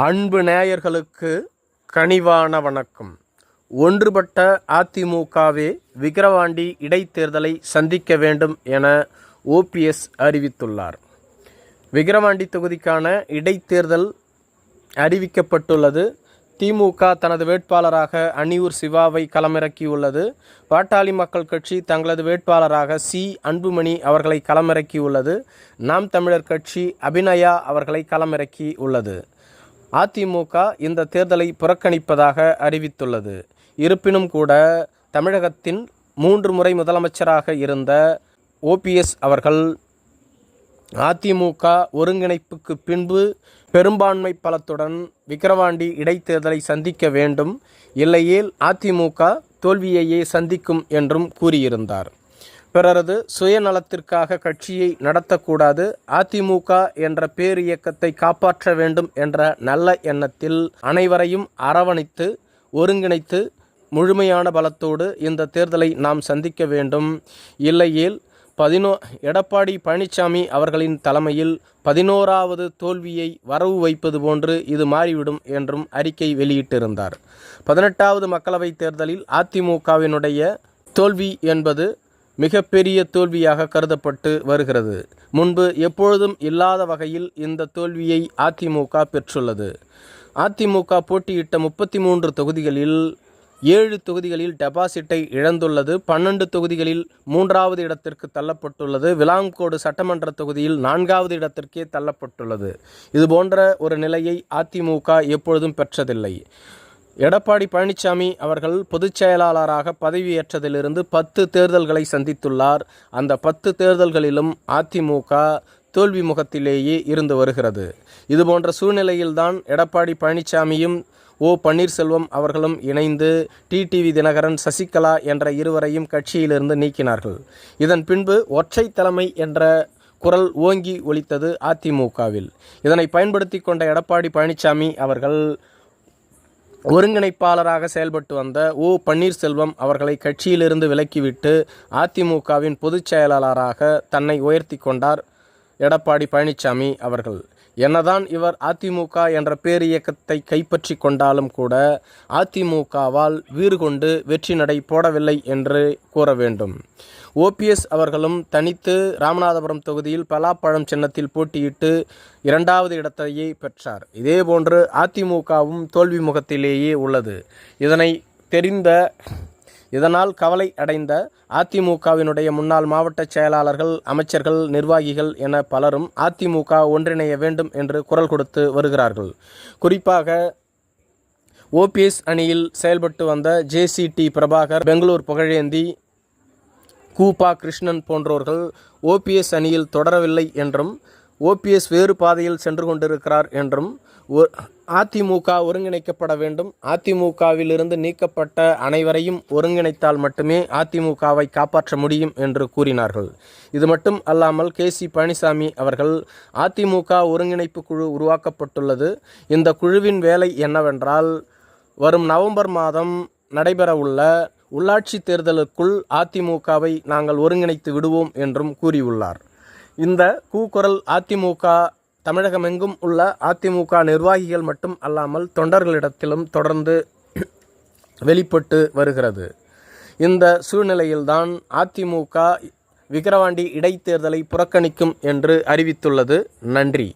அன்பு நேயர்களுக்கு கனிவான வணக்கம். ஒன்றுபட்ட அதிமுகவே விக்கிரவாண்டி இடைத்தேர்தலை சந்திக்க வேண்டும் என ஓபிஎஸ் அறிவித்துள்ளார். விக்கிரவாண்டி தொகுதிக்கான இடைத்தேர்தல் அறிவிக்கப்பட்டுள்ளது. திமுக தனது வேட்பாளராக அணியூர் சிவாவை களமிறக்கியுள்ளது. பாட்டாளி மக்கள் கட்சி தங்களது வேட்பாளராக சி. அன்புமணி அவர்களை களமிறக்கியுள்ளது. நாம் தமிழர் கட்சி அபிநயா அவர்களை களமிறக்கி உள்ளது அதிமுக இந்த தேர்தலை புறக்கணிப்பதாக அறிவித்துள்ளது. இருப்பினும் கூட தமிழகத்தின் மூன்று முறை முதலமைச்சராக இருந்த ஓபிஎஸ் அவர்கள் அதிமுக ஒருங்கிணைப்புக்கு பின்பு பெரும்பான்மை பலத்துடன் விக்கிரவாண்டி இடைத்தேர்தலை சந்திக்க வேண்டும். இல்லையேல் அதிமுக தோல்வியையே சந்திக்கும் என்றும் கூறியிருந்தார். பிறரது சுயநலத்திற்காக கட்சியை நடத்தக்கூடாது. அதிமுக என்ற பேர் இயக்கத்தை காப்பாற்ற வேண்டும் என்ற நல்ல எண்ணத்தில் அனைவரையும் அரவணைத்து ஒருங்கிணைத்து முழுமையான பலத்தோடு இந்த தேர்தலை நாம் சந்திக்க வேண்டும். இல்லையேல் பதினோ எடப்பாடி பழனிசாமி அவர்களின் தலைமையில் பதினோராவது தோல்வியை வரவு வைப்பது போன்று இது மாறிவிடும் என்றும் அறிக்கை வெளியிட்டிருந்தார். பதினெட்டாவது மக்களவைத் தேர்தலில் அதிமுகவினுடைய தோல்வி என்பது மிகப்பெரிய தோல்வியாக கருதப்பட்டு வருகிறது. முன்பு எப்பொழுதும் இல்லாத வகையில் இந்த தோல்வியை அதிமுக பெற்றுள்ளது. அதிமுக போட்டியிட்ட முப்பத்தி மூன்று தொகுதிகளில் ஏழு தொகுதிகளில் டெபாசிட்டை இழந்துள்ளது. பன்னெண்டு தொகுதிகளில் மூன்றாவது இடத்திற்கு தள்ளப்பட்டுள்ளது. விலாங்கோடு சட்டமன்ற தொகுதியில் நான்காவது இடத்திற்கே தள்ளப்பட்டுள்ளது. இது போன்ற ஒரு நிலையை அதிமுக எப்பொழுதும் பெற்றதில்லை. எடப்பாடி பழனிசாமி அவர்கள் பொதுச் செயலாளராக பதவியேற்றதிலிருந்து பத்து தேர்தல்களை சந்தித்துள்ளார். அந்த பத்து தேர்தல்களிலும் அதிமுக தோல்வி முகத்திலேயே இருந்து வருகிறது. இதுபோன்ற சூழ்நிலையில்தான் எடப்பாடி பழனிசாமியும் ஓ பன்னீர்செல்வம் அவர்களும் இணைந்து டிடிவி தினகரன் சசிகலா என்ற இருவரையும் கட்சியிலிருந்து நீக்கினார்கள். இதன் பின்பு ஒற்றை தலைமை என்ற குரல் ஓங்கி ஒலித்தது அதிமுகவில். இதனை பயன்படுத்தி கொண்ட எடப்பாடி பழனிசாமி அவர்கள் ஒருங்கிணைப்பாளராக செயல்பட்டு வந்த ஓ பன்னீர்செல்வம் அவர்களை கட்சியிலிருந்து விலக்கிவிட்டு அதிமுகவின் பொதுச் செயலாளராக தன்னை உயர்த்தி கொண்டார் எடப்பாடி பழனிசாமி அவர்கள். என்னதான் இவர் அதிமுக என்ற பேர் இயக்கத்தை கைப்பற்றி கொண்டாலும் கூட அதிமுகவால் வீறு கொண்டு வெற்றி நடை போடவில்லை என்று கூற வேண்டும். ஓபிஎஸ் அவர்களும் தனித்து ராமநாதபுரம் தொகுதியில் பலாப்பழம் சின்னத்தில் போட்டியிட்டு இரண்டாவது இடத்தையே பெற்றார். இதேபோன்று அதிமுகவும் தோல்வி முகத்திலேயே உள்ளது. இதனை தெரிந்த இதனால் கவலை அடைந்த அதிமுகவினுடைய முன்னாள் மாவட்ட செயலாளர்கள் அமைச்சர்கள் நிர்வாகிகள் என பலரும் அதிமுக ஒன்றிணைய வேண்டும் என்று குரல் கொடுத்து வருகிறார்கள். குறிப்பாக ஓபிஎஸ் அணியில் செயல்பட்டு வந்த ஜேசிடி பிரபாகர் பெங்களூர் புகழேந்தி கூபா கிருஷ்ணன் போன்றோர்கள் ஓபிஎஸ் அணியில் தொடரவில்லை என்றும் ஓபிஎஸ் வேறு பாதையில் சென்று கொண்டிருக்கிறார் என்றும் ஒ- அதிமுக ஒருங்கிணைக்கப்பட வேண்டும். அதிமுகவிலிருந்து நீக்கப்பட்ட அனைவரையும் ஒருங்கிணைத்தால் மட்டுமே அதிமுகவை காப்பாற்ற முடியும் என்று கூறினார்கள். இது மட்டும் அல்லாமல் கே சி பழனிசாமி அவர்கள் அதிமுக ஒருங்கிணைப்பு குழு உருவாக்கப்பட்டுள்ளது. இந்த குழுவின் வேலை என்னவென்றால் வரும் நவம்பர் மாதம் நடைபெறவுள்ள உள்ளாட்சி தேர்தலுக்குள் அதிமுகவை நாங்கள் ஒருங்கிணைத்து விடுவோம் என்றும் கூறியுள்ளார். இந்த கூக்குரல் அதிமுக தமிழகமெங்கும் உள்ள அதிமுக நிர்வாகிகள் மட்டும் அல்லாமல் தொண்டர்களிடத்திலும் தொடர்ந்து வெளிப்பட்டு வருகிறது. இந்த சூழ்நிலையில்தான் அதிமுக விக்கிரவாண்டி இடைத்தேர்தலை புறக்கணிக்கும் என்று அறிவித்துள்ளது. நன்றி.